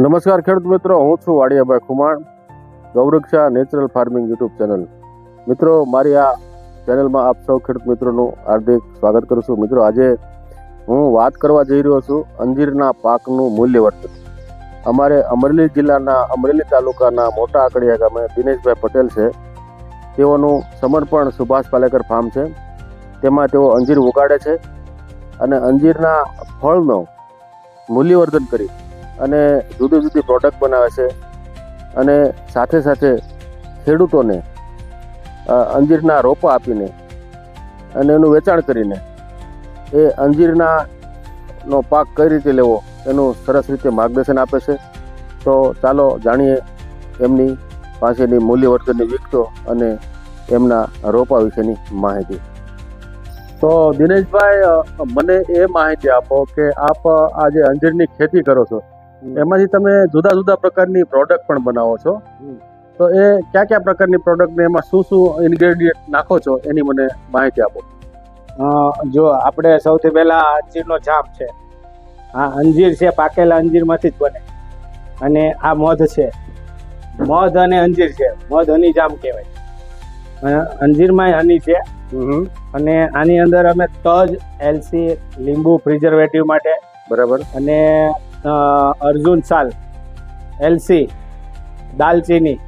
નમસ્કાર ખેડૂત મિત્રો, હું છું Vadiyabhai Khuman, Gauraksha natural farming YouTube channel. મિત્રો, મારી આ ચેનલમાં આપ સૌ ખેડૂત મિત્રોનું હાર્દિક સ્વાગત કરું છું. મિત્રો, આજે હું વાત કરવા જઈ રહ્યો છું અંજીરના પાકનું મૂલ્યવર્ધન. અમારે અમરેલી જિલ્લાના અમરેલી તાલુકાના મોટા આકડિયા ગામે દિનેશભાઈ પટેલ છે. તેઓનું સમર્પણ સુભાષ પાલેકર ફાર્મ છે. તેમાં તેઓ અંજીર ઉગાડે છે અને અંજીરના ફળનો મૂલ્યવર્ધન કરી અને જુદી જુદી પ્રોડક્ટ બનાવે છે અને સાથે સાથે ખેડૂતોને અંજીરના રોપા આપીને અને એનું વેચાણ કરીને એ અંજીરના નો પાક કઈ રીતે લેવો એનું સરસ રીતે માર્ગદર્શન આપે છે. તો ચાલો જાણીએ એમની પાસેની મૂલ્યવર્ધનની વિગતો અને એમના રોપા વિશેની માહિતી. તો દિનેશભાઈ મને એ માહિતી આપો કે આપ આ જે અંજીરની ખેતી કરો છો એમાંથી તમે જુદા જુદા પ્રકારની પ્રોડક્ટ પણ બનાવો છો. તો એ કયા કયા પ્રકારની પ્રોડક્ટને એમાં શું શું ઇન્ગ્રેડિયન્ટ નાખો છો એની મને માહિતી આપો. જો આપણે સૌથી પહેલા અંજીરનો જામ છે. આ અંજીર છે પાકેલા અંજીરમાંથી જ બને. અને આ મધ છે. મધ અને અંજીર છે. મધ હની જામ કહેવાય. અંજીરમાં હની છે. અને આની અંદર અમે તજ એલસી લીંબુ પ્રિઝર્વેટિવ માટે બરાબર. અને અર્જુન સાલ એલસી દાલચીની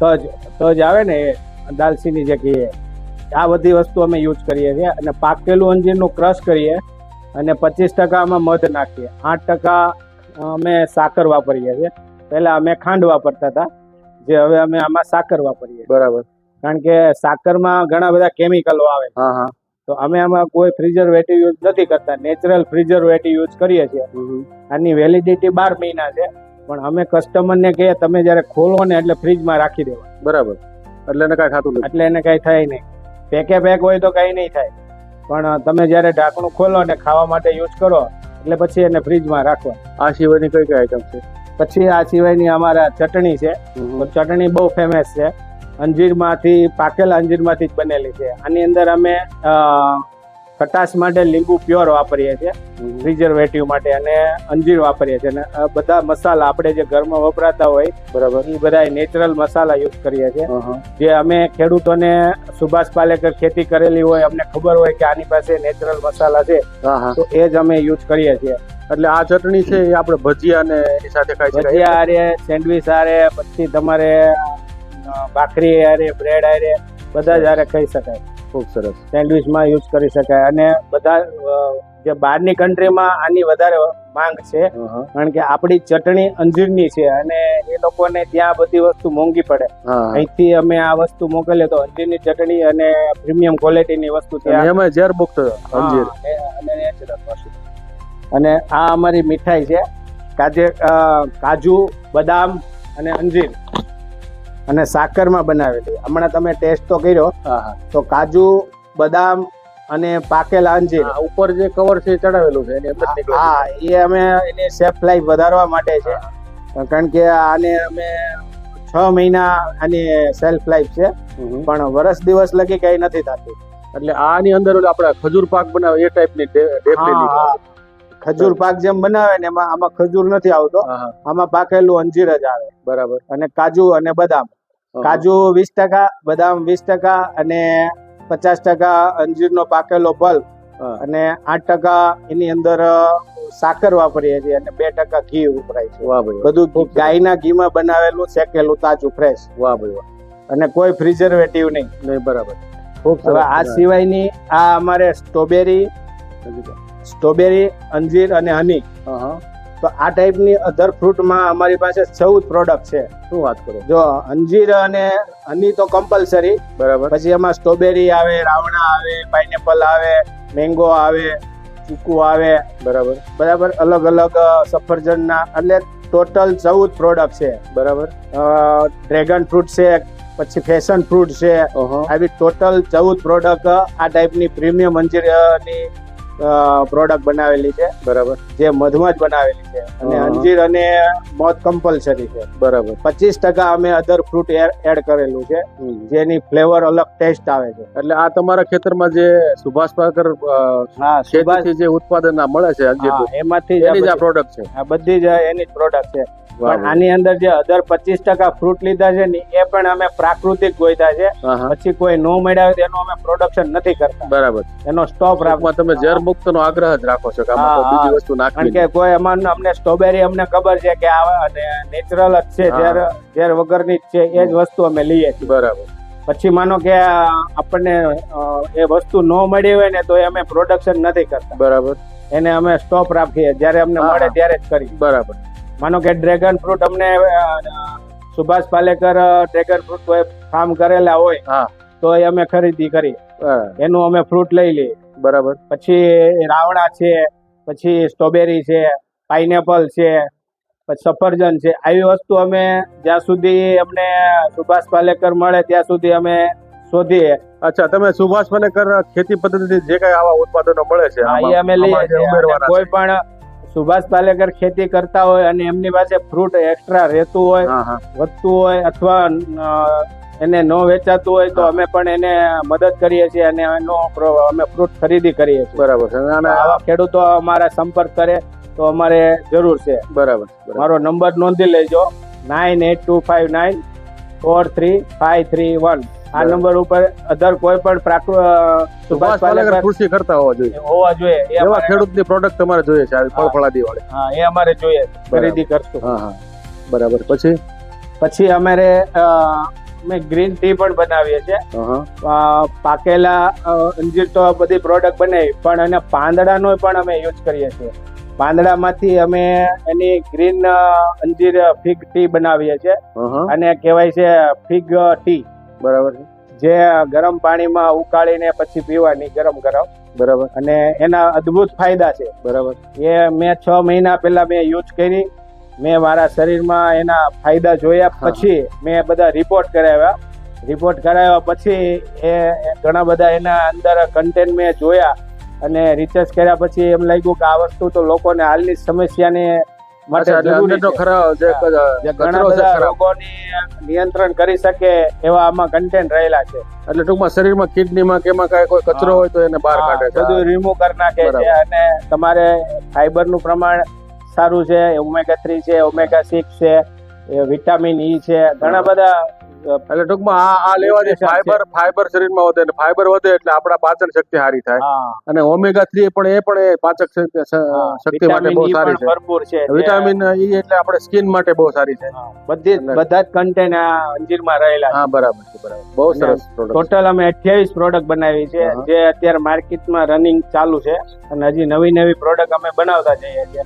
તજ તજ આવે ને એ દાલચીની જે કહીએ આ બધી વસ્તુ અમે યુઝ કરીએ છીએ અને પાકેલું અંજીરનું ક્રશ કરીએ અને પચીસ ટકા આમાં મધ નાખીએ. આઠ ટકા અમે સાકર વાપરીએ છીએ. પહેલાં અમે ખાંડ વાપરતા હતા. જે હવે અમે આમાં સાકર વાપરીએ બરાબર. કારણ કે સાકરમાં ઘણા બધા કેમિકલો આવે હા હા. તો અમે આમાં કોઈ પ્રિઝર્વેટિવ યુઝ નથી કરતા. નેચરલ પ્રિઝર્વેટિવ યુઝ કરીએ છીએ. આની વેલિડિટી બાર મહિના છે. પણ અમે કસ્ટમરને કહીએ તમે જ્યારે ખોલો ને એટલે ફ્રીજમાં રાખી દેવા. બરાબર. એટલે એને કાંઈ ખાતું નથી. એટલે એને કઈ થાય નહીં. પેકે પેક હોય તો કઈ નહીં થાય. પણ તમે જ્યારે ઢાંકણું ખોલો ને ખાવા માટે યુઝ કરો એટલે પછી એને ફ્રીજમાં રાખવા આ સિવાયની કઈ કઈ આઈટમ છે? પછી આ સિવાયની અમારા ચટણી છે. ચટણી બહુ ફેમસ છે. અંજીરમાંથી પાકેલા અંજીરમાંથી જ બનેલી છે. આની અંદર અમે ખટાશ માટે લીંબુ પ્યોર વાપરીએ છીએ પ્રિઝર્વેટિવ માટે અને અંજીર વાપરીએ છીએ. અને બધા મસાલા આપણે જે ઘરમાં વપરાતા હોય બરાબર. એ બધા નેચરલ મસાલા યુઝ કરીએ છીએ. જે અમે ખેડૂતોને સુભાષ પાલેકર ખેતી કરેલી હોય અમને ખબર હોય કે આની પાસે નેચરલ મસાલા છે તો એ જ અમે યુઝ કરીએ છીએ. એટલે આ ચટણી છે એ આપણે ભજીયા ને એની સાથે ખાઈ શકીએ ભજીયા હારે સેન્ડવીચ આરે પછી તમારે ભાખરી આરે બ્રેડ હારે બધા જ હારે ખાઈ શકાય. ખૂબ સરસ. સેન્ડવિચમાં યુઝ કરી શકાય. અને બધા જે બહારની કન્ટ્રીમાં આની વધારે માંગ છે. કારણ કે આપણી ચટણી અંજીરની છે અને એ લોકોને ત્યાં બધી વસ્તુ મોંઘી પડે. અહીંથી અમે આ વસ્તુ મોકલીએ તો અંજીરની ચટણી અને પ્રીમિયમ ક્વોલિટીની વસ્તુ અને ત્યાં એમાં ઝેર મુક્ત અંજીર. અને આ અમારી મીઠાઈ છે. કાજે કાજુ બદામ અને અંજીર. અને સાકરમાં બનાવેલી હમણાં તમે ટેસ્ટ તો કર્યો. તો કાજુ બદામ અને પાકેલા અંજીર. ઉપર જે કવર છે ચડાવેલું છે એની. હા એ અમે એની સેફ લાઈફ વધારવા માટે છે. કારણ કે આને અમે છ મહિના આની સેલ્ફ લાઈફ છે. પણ વર્ષ દિવસ લગી કઈ નથી થતું. એટલે આની અંદર આપણે ખજૂર પાક બનાવે એ ટાઈપની. ખજૂર પાક જેમ બનાવે ને એમાં આમાં ખજૂર નથી આવતો. આમાં પાકેલું અંજીર જ આવે. બરાબર. અને કાજુ અને બદામ. કાજુ વીસ ટકા બદામ વીસ ટકા અને પચાસ ટકા અંજીરનો પાકેલો બલ્બ અને આઠ ટકા એની અંદર સાકર વાપરીએ છીએ અને બે ટકા ઘી વપરાય છે. વાહ ભાઈ બધું ગાયના ઘીમાં બનાવેલું શેકેલું તાજું ફ્રેશ વાહ ભાઈ વાહ. અને કોઈ પ્રિઝર્વેટિવ નહીં. નહીં બરાબર. ખૂબ હવે આ સિવાયની આ અમારે સ્ટ્રોબેરી સ્ટ્રોબેરી અંજીર અને હની તો આ ટાઈપની અધર ફ્રૂટમાં અમારી પાસે ચૌદ પ્રોડક્ટ છે. શું વાત કરો? જો અંજીર અને હની તો કમ્પલસરી બરાબર. પછી એમાં સ્ટ્રોબેરી આવે રાવણા આવે પાઇનેપલ આવે મેંગો આવે ચીકુ આવે. બરાબર. બરાબર? અલગ અલગ સફરજનના. એટલે ટોટલ ચૌદ પ્રોડક્ટ છે. બરાબર. ડ્રેગન ફ્રૂટ છે પછી ફેશન ફ્રૂટ છે. આવી ટોટલ ચૌદ પ્રોડક્ટ આ ટાઈપની પ્રીમિયમ અંજીરની પ્રોડક્ટ બનાવેલી છે. બરાબર. જે મધમાં જ બનાવેલી છે. અને અંજીર અને મધ કમ્પલસરી છે. બરાબર. પચીસ ટકા અમે અધર ફ્રૂટ એડ કરેલું છે. જેની ફ્લેવર અલગ ટેસ્ટ આવે છે. એટલે આ તમારા ખેતરમાં જે સુભાષ પાકર ખેતીથી જે ઉત્પાદન મળે છે અંજીર એમાંથી જ આ પ્રોડક્ટ છે? આ બધી જ એની જ પ્રોડક્ટ છે. પણ આની અંદર જે અધર પચીસ ટકા ફ્રૂટ લીધા છે ને એ પણ અમે પ્રાકૃતિક ગોયતા છે. પછી કોઈ નો મળ્યા હોય એનું અમે પ્રોડક્શન નથી કરતા. બરાબર. એનો સ્ટોપ રાખવા તમે ઝેર મુક્ત નો આગ્રહ જ રાખો છો કે આમાં કોઈ બીજી. વસ્તુ કારણ કે કોઈ અમાન અમને સ્ટ્રોબેરી અમને ખબર છે કે આ નેચરલ જ છે. ઝેર ઝેર વગરની જ છે એ જ વસ્તુ અમે લઈએ છીએ. બરાબર. પછી માનો કે આપણને એ વસ્તુ ન મળી હોય ને તો એ અમે પ્રોડક્શન નથી કરતા. બરાબર. એને અમે સ્ટોપ રાખીએ જ્યારે અમને મળે ત્યારે જ કરીએ. બરાબર. માનો કે ડ્રેગન ફ્રૂટ અમને Subhash Palekar dragon fruit farm કરેલા હોય. તો એ અમે ખરીદી કરી એનું અમે ફ્રૂટ લઈ લઈએ. બરાબર. પછી રાવણા છે પછી સ્ટ્રોબેરી છે પાઇનેપલ છે પછી સફરજન છે. આવી વસ્તુ અમે જ્યાં સુધી અમને સુભાષ પાલેકર મળે ત્યાં સુધી અમે શોધીએ. અચ્છા તમે સુભાષ પાલેકર ખેતી પદ્ધતિ જે કઈ આવા ઉત્પાદનો મળે છે આ એ અમે લઈએ કોઈ પણ સુભાષ પાલેકર ખેતી કરતા હોય અને એમની પાસે ફ્રૂટ એક્સ્ટ્રા રહેતું હોય વધતું હોય અથવા એને ન વેચાતું હોય તો અમે પણ એને મદદ કરીએ છીએ અને એનો અમે ફ્રૂટ ખરીદી કરીએ છીએ. બરાબર છે. અને આવા ખેડૂતો અમારા સંપર્ક કરે તો અમારે જરૂર છે. બરાબર. મારો નંબર નોંધી લેજો. Nine eight two five nine four three five three one. આ નંબર ઉપર અધર કોઈ પણ પ્રાકૃ અ, સુભાષ પાલેકર કૃષિ કરતા હોવા જોઈએ. હોવા જોઈએ. એવા ખેડૂતની પ્રોડક્ટ તમારે જોઈએ છે ફળ ફળાદી વાળી. હા એ અમારે જોઈએ. ખરીદી કરશું. હા હા. બરાબર. પછી? પછી અમારે અમે ગ્રીન ટી પણ બનાવીએ છીએ. પાકેલા અંજીર તો બધી પ્રોડક્ટ બનાવી પણ અને પાંદડાનો પણ અમે યુઝ કરીએ છીએ. પાંદડામાંથી અમે એની ગ્રીન અંજીર ફિગ ટી બનાવીએ છીએ. અને કહેવાય છે ફિગ ટી. બરાબર જે ગરમ પાણીમાં ઉકાળીને પછી પીવાની ગરમ ગરમ. બરાબર. અને એના અદ્ભુત ફાયદા છે. બરાબર. એ મેં છ મહિના પહેલા મેં યુઝ કરી. મેં મારા શરીરમાં એના ફાયદા જોયા પછી મેં બધા રિપોર્ટ કરાવ્યા. રિપોર્ટ કરાવ્યા પછી એ ઘણા બધા એના અંદર કન્ટેન્ટ મેં જોયા અને રિસર્ચ કર્યા પછી એમ લાગ્યું કે આ વસ્તુ તો લોકોને હાલની સમસ્યાને નિયંત્રણ કરી શકે એવા આમાં કન્ટેન્ટ રહેલા છે. એટલે ટૂંકમાં શરીરમાં કિડનીમાં કે એમાં કોઈ કચરો હોય તો એને બહાર કાઢે બધું રિમૂવ કરી નાખે છે અને તમારે ફાઈબરનું પ્રમાણ સારું છે ઓમેગા થ્રી છે ઓમેગા સિક્સ છે વિટામિન ઈ છે ઘણા બધા એટલે ટૂંકમાં આ આ લેવાથી છે. ફાઈબર ફાઈબર શરીરમાં વધે એટલે ફાઈબર વધે એટલે આપણા પાચન શક્તિ સારી થાય. અને ઓમેગા થ્રી પણ એ પણ એ પાચક શક્તિ માટે બહુ સારી છે. ભરપૂર છે વિટામિન ઈ એટલે આપણે સ્કિન માટે બહુ સારી છે. બધી જ- બધા જ કન્ટેન્ટ આ અંજીરમાં રહેલા હા બરાબર છે બરાબર. બહુ સરસ ટોટલ અમે અઠ્યાવીસ પ્રોડક્ટ બનાવી છે જે અત્યારે માર્કેટમાં રનિંગ ચાલુ છે. અને હજી નવી નવી પ્રોડક્ટ અમે બનાવતા જઈએ છીએ.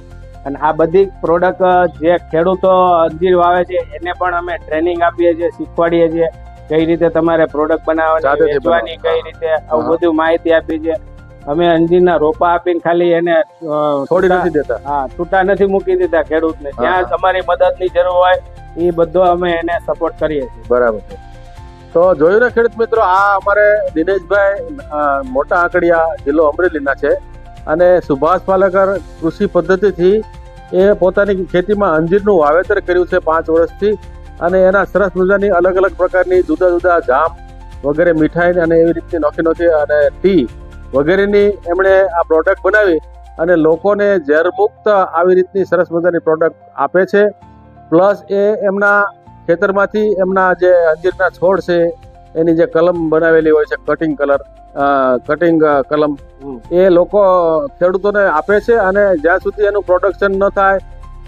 અને આ બધી પ્રોડક્ટ જે ખેડૂતો અંજીર વાવે છે એને પણ અમે ટ્રેનિંગ આપીએ છીએ શીખવાડીએ છીએ કઈ રીતે તમારે પ્રોડક્ટ બનાવવાની વેચવાની કઈ રીતે આવું બધું માહિતી આપી છે અમે અંજીરના રોપા આપીને ખાલી એને છોડી નથી દેતા. હા છૂટા નથી મૂકી દીધા ખેડૂતને. જ્યાં. તમારી મદદની જરૂર હોય એ બધો અમે એને સપોર્ટ કરીએ છીએ. બરાબર છે. તો જોયું ને ખેડૂત મિત્રો આ અમારે દિનેશભાઈ મોટા આંકડિયા જિલ્લો અમરેલીના છે. અને સુભાષ પાલેકર કૃષિ પદ્ધતિથી એ પોતાની ખેતીમાં અંજીરનું વાવેતર કર્યું છે પાંચ વર્ષથી અને એના સરસ મજાની અલગ અલગ પ્રકારની જુદા જુદા જામ વગેરે મીઠાઈ અને એવી રીતની નોખી નોખી અને ટી વગેરેની એમણે આ પ્રોડક્ટ બનાવી અને લોકોને ઝેરમુક્ત આવી રીતની સરસ મજાની પ્રોડક્ટ આપે છે. પ્લસ એ એમના ખેતરમાંથી એમના જે અંજીરના છોડ છે એની જે કલમ બનાવેલી હોય છે કટિંગ કલર કટિંગ કલમ એ લોકો ખેડૂતોને આપે છે અને જ્યાં સુધી એનું પ્રોડક્શન ન થાય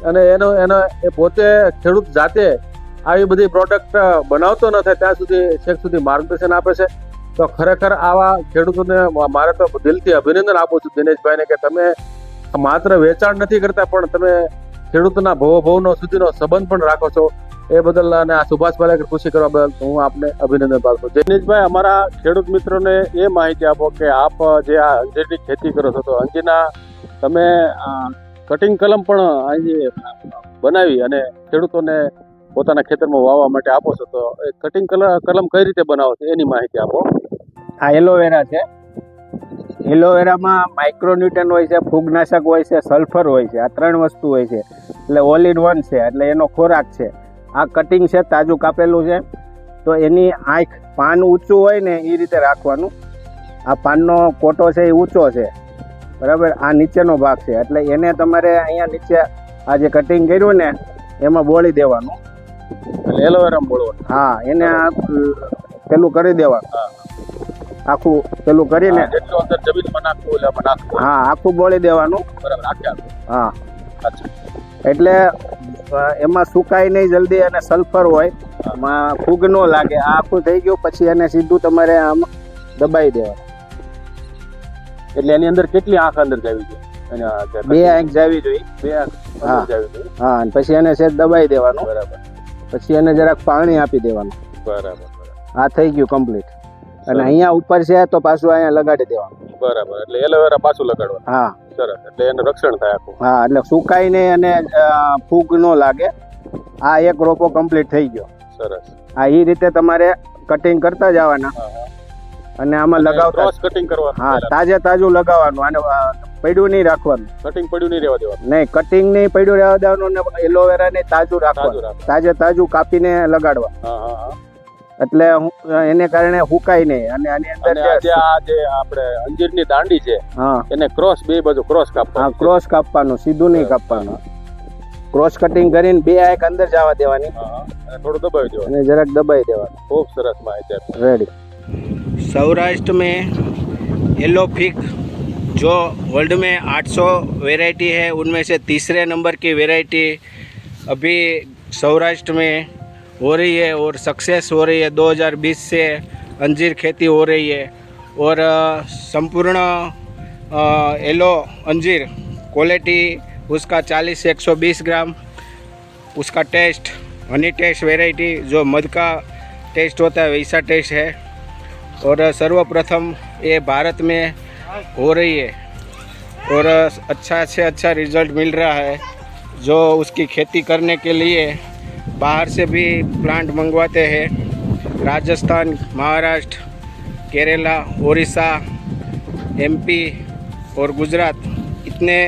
અને એનો એનો એ પોતે ખેડૂત જાતે આવી બધી પ્રોડક્ટ બનાવતો ન થાય ત્યાં સુધી છેક સુધી માર્ગદર્શન આપે છે. તો ખરેખર આવા ખેડૂતોને મારે તો દિલથી અભિનંદન આપું છું દિનેશભાઈને કે તમે માત્ર વેચાણ નથી કરતા પણ તમે ખેડૂતના ભવો ભવનો સુધીનો સંબંધ પણ રાખો છો. એ બદલ અને આ સુભાષ પાલેકર કૃષિ કરવા બદલ હું આપને અભિનંદન પાઠવું છું. જૈનિશભાઈ અમારા ખેડૂત મિત્રોને એ માહિતી આપો કે આપ જે આ અંજીરની ખેતી કરો છો તો અંજીરના તમે કટિંગ કલમ પણ અહીં બનાવી અને ખેડૂતોને પોતાના ખેતરમાં વાવવા માટે આપો છો. તો એ કટિંગ કલમ કઈ રીતે બનાવો છો એની માહિતી આપો. આ એલોવેરા છે. એલોવેરામાં માઇક્રોન્યુટન હોય છે ફૂગનાશક હોય છે સલ્ફર હોય છે આ ત્રણ વસ્તુ હોય છે. એટલે ઓલ ઇન વન છે એટલે એનો ખોરાક છે. આ કટિંગ છે તાજું કાપેલું છે. તો એની આંખ પાન ઊંચું હોય ને એ રીતે રાખવાનું. આ પાનનો કોટો છે એ ઊંચો છે. બરાબર? આ નીચેનો ભાગ છે. એટલે એને તમારે અહીંયા નીચે આ જે કટિંગ કર્યું ને એમાં બોળી દેવાનું. એટલે એલોવેરા બોલવાનું હા એને આ પેલું કરી દેવાનું. આખું પેલું કરીને હા આખું બોળી દેવાનું. બરાબર હા. એટલે એમાં સુકાય નહીં જલ્દી અને સલ્ફર હોય. એમાં ફૂગ ન લાગે. આ આખું થઈ ગયું પછી એને સીધું તમારે આમ દબાઈ દેવાનું. એટલે એની અંદર કેટલી આંખ અંદર જાવી અને બે આંખ જાવી જોઈએ. બે આંખ હા. જોઈએ. હા અને પછી એને સેજ દબાઈ દેવાનું. બરાબર. પછી એને જરાક પાણી આપી દેવાનું. બરાબર બરાબર. આ થઈ ગયું કમ્પ્લીટ અને અહીંયા ઉપર છે તો પાછું અહીંયા લગાડી દેવાનું. બરાબર. એટલે એલોવેરા પાછું લગાડવાનું. હા. સરસ. એટલે એનું રક્ષણ થાય આખું. હા એટલે સુકાય નહીં અને ફૂગ ન લાગે. આ એક રોપો કમ્પ્લીટ થઈ ગયો. સરસ. આ એ રીતે તમારે કટિંગ કરતા જવાના. હા, હા. અને આમાં લગાવતા કટિંગ કરવાનું હા તાજે તાજું લગાવવાનું. અને પડ્યું નહીં રાખવાનું. કટિંગ પડ્યું નહીં રહેવા દેવાનું. નહીં કટિંગ નહીં પડ્યું રહેવા દેવાનું અને એલોવેરા ને તાજું રાખવાનું. તાજે તાજું કાપીને લગાડવા. હા હા હા. એટલે હું- એને કારણે હુકાય નહીં અને આની અંદર અને આ જે જે- આ જે આપણે અંજીરની દાંડી છે હા એને ક્રોસ બે બાજુ ક્રોસ હા કાપવાનું ક્રોસ કાપવાનું સીધું નહીં કાપવાનું ક્રોસ કટિંગ કરીને બે આંખ અંદર જવા દેવાની હા, હા. અને થોડું દબાવી દેવાનું અને જરાક દબાઈ દેવાનું ખૂબ સરસ માહિતી આપી. रेडी सौराष्ट्र में येलो फिग जो वर्ल्ड में 800 वैरायटी है उनमें से तीसरे नंबर की वैरायटी अभी सौराष्ट्र में हो रही है और सक्सेस हो रही है। 2020 से अंजीर खेती हो रही है और संपूर्ण येलो अंजीर क्वालिटी उसका 40 से 120 ग्राम। उसका टेस्ट हनी टेस्ट वेराइटी जो मध का टेस्ट होता है, वैसा टेस्ट है। और सर्वप्रथम ये भारत में हो रही है और अच्छा से अच्छा रिज़ल्ट मिल रहा है, जो उसकी खेती करने के लिए बाहर से भी प्लांट मंगवाते हैं। राजस्थान, महाराष्ट्र, केरला उड़ीसा एमपी और गुजरात, इतने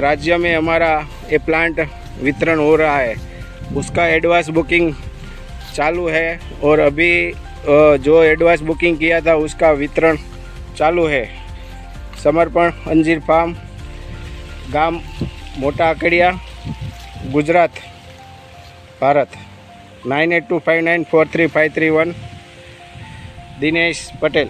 राज्य में हमारा ये प्लांट वितरण हो रहा है। उसका एडवांस बुकिंग चालू है और अभी जो एडवांस बुकिंग किया था उसका वितरण चालू है। समर्पण अंजीर फार्म गाम, Mota Akadiya, Gujarat. Bharat. Nine eight two five nine four three five three one. Dinesh Patel.